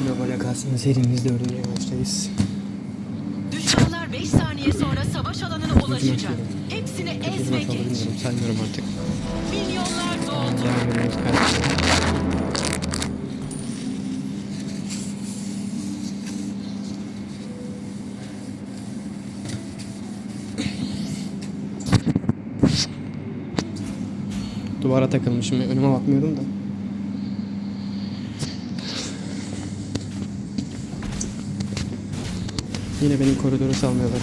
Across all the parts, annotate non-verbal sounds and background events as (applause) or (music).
Global Akasya serimizde dördüncü maçtayız. Düşmanlar 5 saniye sonra savaş alanına ulaşacak. Hepsini ez ve geç. saymıyorum artık. Milyonlar doldu. Devam ediyoruz kardeşim. Duvara takılmışım. Önüme bakmıyorum da. Yine benim koridoru salmıyorlar.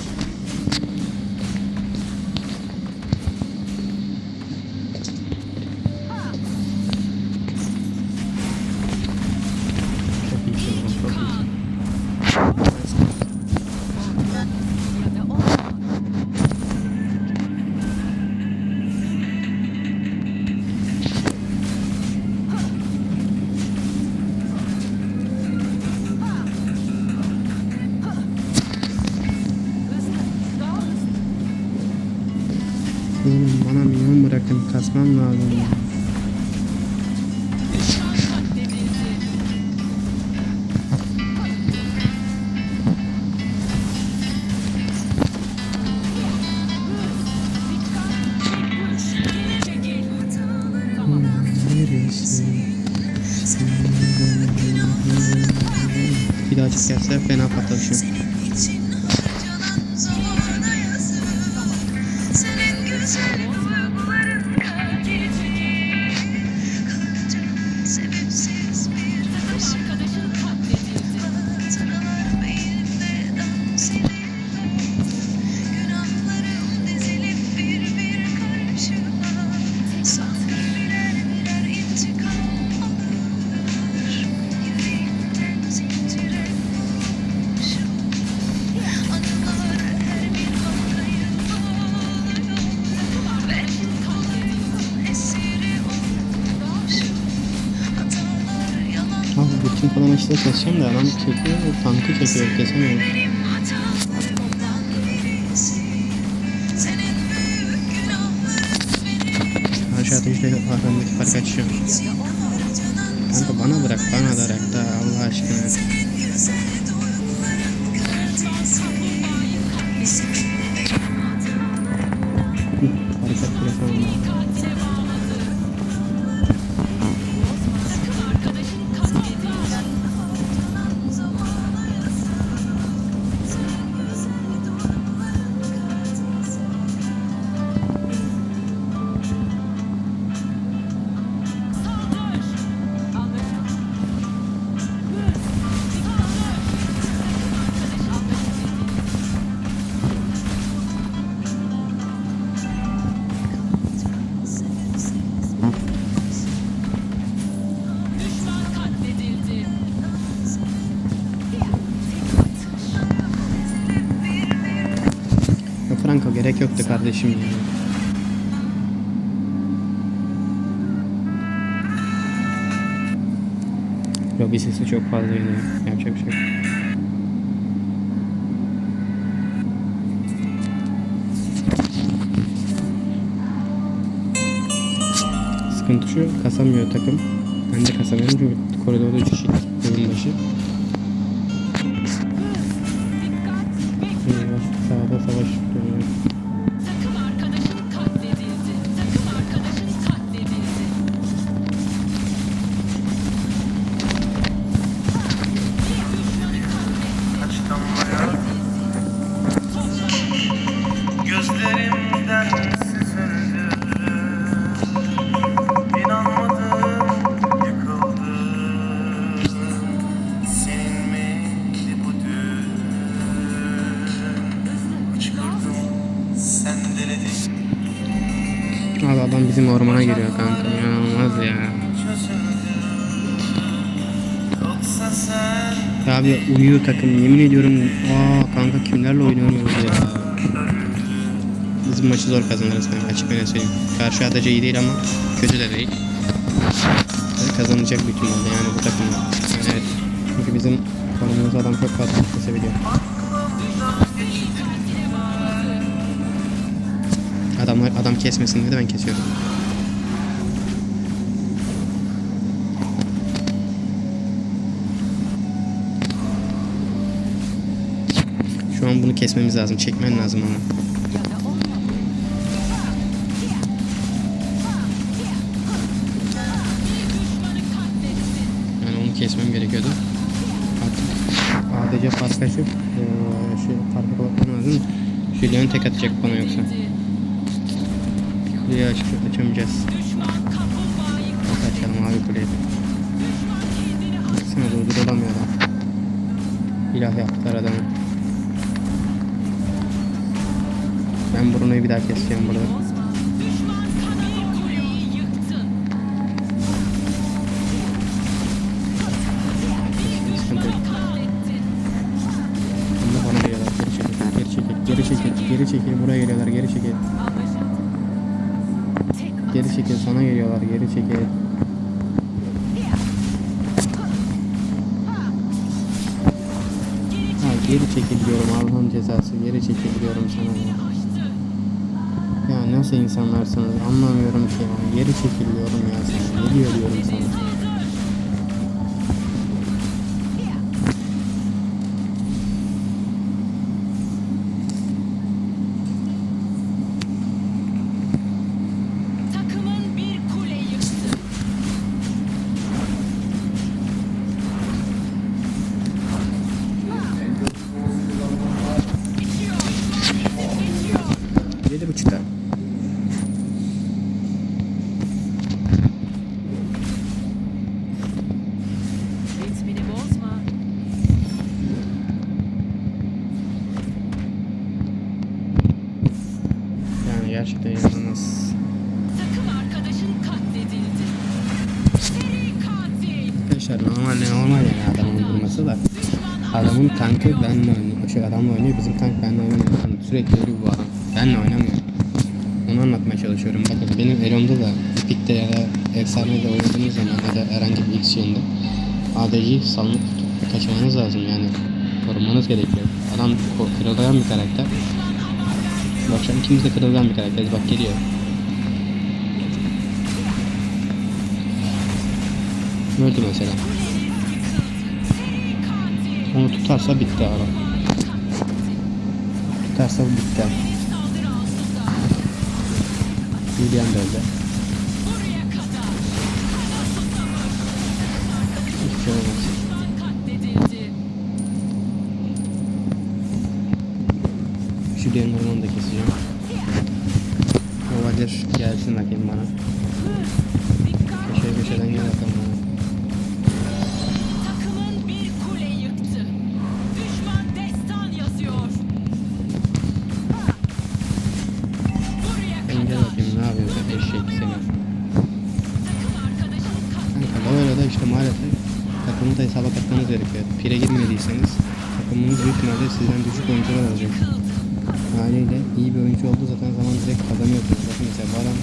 city. Açıda keseceğim de adam çekiyor, tankı çekiyor, kesemiyorum. Karşı ateşle aramdaki fark açıyor. Kanka bana bırak, bana da bırak da Allah aşkına. Güzel duygularım kırılmaz Hareket gerek yoktu kardeşim ya. Lobby sesi çok fazla yine. Yapacak bir şey yok. Sıkıntı şu, kasamıyor takım. Ben de kasamıyorum çünkü koridorda 3 kişi bölüm başı. Ormana giriyor kanka. İnanılmaz ya. abi uyuyor takım. Yemin ediyorum. Aa kanka kimlerle oynuyoruz ya. Bizim maçı zor kazanırız kanka. Açık öyle söyleyeyim. Karşı ADC iyi değil ama kötü de değil. Kazanacak bir ihtimalle yani bu takımda. Yani evet. Çünkü bizim konumumuz adam çok fazla kesebiliyor. Adamlar adam kesmesin diye de ben kesiyorum. An bunu kesmemiz lazım. Çekmen lazım onu. Yani onu kesmem gerekiyordu. Artık ADC fark açıp eee, şey farkı bakmam lazım. Julian tek atacak bana yoksa. Kuleyi aç açamayacağız. Açalım abi kuleyi? Baksana durdurulamıyor adam. İlah yaptılar adamı. Ben Bruno'yu bir daha keseceğim burada. Geri çekil. Geri çekil. Buraya geliyorlar. Geri çekil. Geri çekil. Sana geliyorlar. Geri çekil. Geri çekil diyorum Allah'ın cezası. Geri çekil diyorum sana. ya. Ya nasıl insanlarsınız anlamıyorum ki ya. Geri çekil diyorum ya sana. Geliyor diyorum sana. Gerçekten katil. Arkadaşlar normalde normal yani adamın vurması da. Adamın tankı benimle oynuyor. Şey adamla oynuyor. Bizim tank benimle oynamıyor. Yani sürekli ölüyor bu adam. Benimle oynamıyor. Onu anlatmaya çalışıyorum. Bakın benim elimde de Epic'te ya da Efsane'de oynadığınız zaman ya da herhangi bir X şeyinde ADC'yi salmak tutup kaçırmanız lazım yani. Korumanız gerekiyor. Adam kırılgan bir karakter. Bak şu an ikimiz de kırılgan bir karakteriz. Bak geliyor. Öldü mesela. Onu tutarsa bitti adam. Tutarsa bitti. Julian da öldü. Hiçbir şey olmaz. Julian'ın hormonu da keseceğim. Ovalir gelsin bakayım bana. Köşeye köşeden gel bakalım bana. Takımın bir kule yıktı. Düşman destan yazıyor. Buraya Sen gel kadar. bakayım ne yapıyorsun eşek seni. Arkadaşın katledildi. Kanka böyle da işte maalesef takımı da hesaba katmanız gerekiyor. Pire girmediyseniz takımınız büyük ihtimalle sizden düşük oyuncular olacak. Haliyle iyi bir oyuncu olduğu zaten zaman direkt kazanıyorsunuz. Bakın mesela bu adam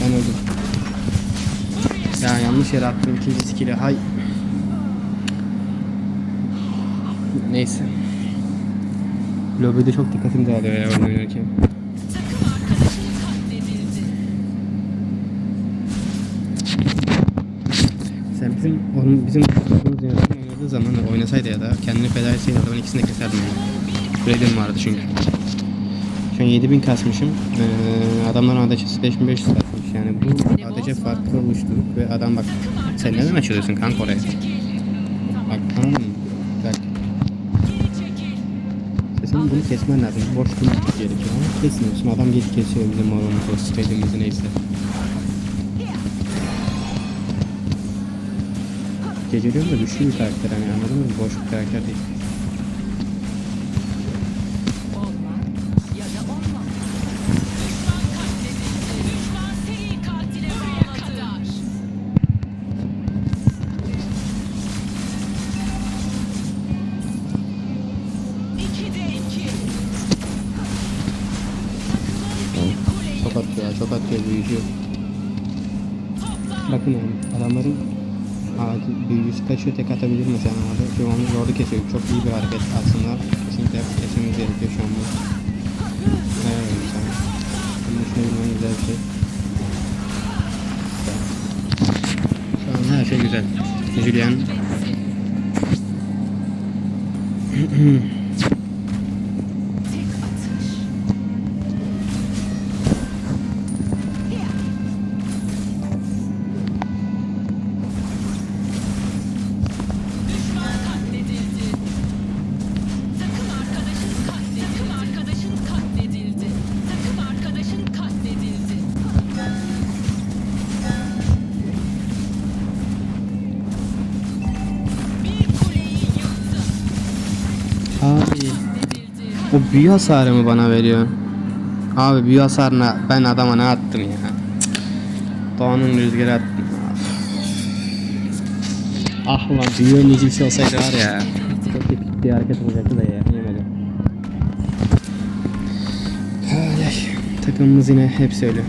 ben öldüm. Ya yanlış yere attım ikinci skill'i. Hay. Neyse. Lobide çok dikkatim dağılıyor ya oyun oynarken. Sen bizim onun bizim oynadığı zaman oynasaydı ya da kendini feda etseydi adamın ikisini de keserdim yani. Freedom vardı çünkü. Şu an 7000 kasmışım. Ee, adamların ADC'si 5500 kasmış. Yani bu ADC farkı oluşturduk ve adam bak sen neden açılıyorsun kanka oraya? Bak anladın mı? Bak senin bunu kesmen lazım. Boş durmak gerekiyor ama kesmiyorsun. Adam gelip kesiyor bizim morumuzu, speedimizi neyse. Geceliyorum da bir karakter hani anladın mı? Boş bir karakter değil. Atıyor ya, çok atıyor büyücü. Bakın yani adamların ağacı, büyücüsü kaçıyor tek atabilir mesela abi. Şu an zorlu kesiyor. Çok iyi bir hareket aslında. Kesinlikle kesmemiz gerekiyor şu an bu. Evet sana. Bunu düşünebilmen güzel bir şey. Şu an her şey güzel. Julian (clears throat) O büyü hasarı mı bana veriyor? Abi büyü hasarına ben adama ne attım ya? Doğanın rüzgarı attım. Ah ulan büyü önleyici bir şey olsaydı var ya. Çok epik bir hareket olacaktı da ya. Ay. Takımımız yine hepsi ölü.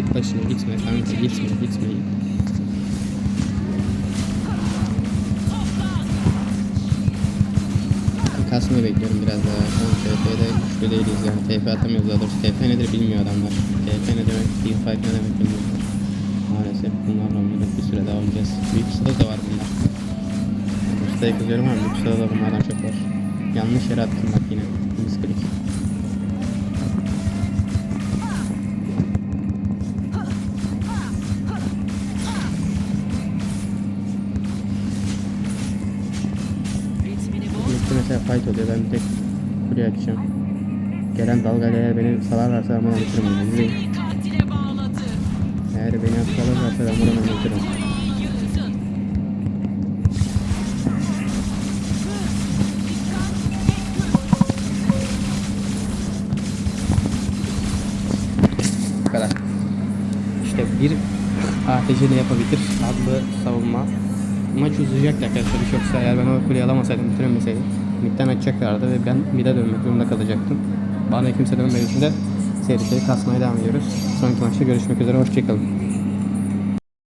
Tek başına gitme kanka gitme gitme. Kasmayı bekliyorum biraz daha. An TF'de güçlü değiliz yani. TF atamıyoruz daha doğrusu. TF nedir bilmiyor adamlar. TF ne demek, teamfight ne demek bilmiyorlar. Maalesef bunlarla oynadık bir süre daha oynayacağız. Büyük ustada da var bunlar. Ustaya kızıyorum ama büyük ustada da bunlardan çok var. Yanlış yere attım bak Fight oluyor. Ben bir tek buraya açacağım. Gelen dalgayla beni salarlarsa bunu anlatırım. onu. Bağladı. Eğer beni salarlarsa ben bunu anlatırım. Bu. İşte bir ATC ne yapabilir adlı savunma. Maç uzayacak arkadaşlar yoksa eğer ben o kuleyi alamasaydım bitiremeseydim midden açacaklardı ve ben mid'e dönmek zorunda kalacaktım. Bana kimse dönmediği için de serisi kasmaya devam ediyoruz. Sonraki maçta görüşmek üzere hoşçakalın.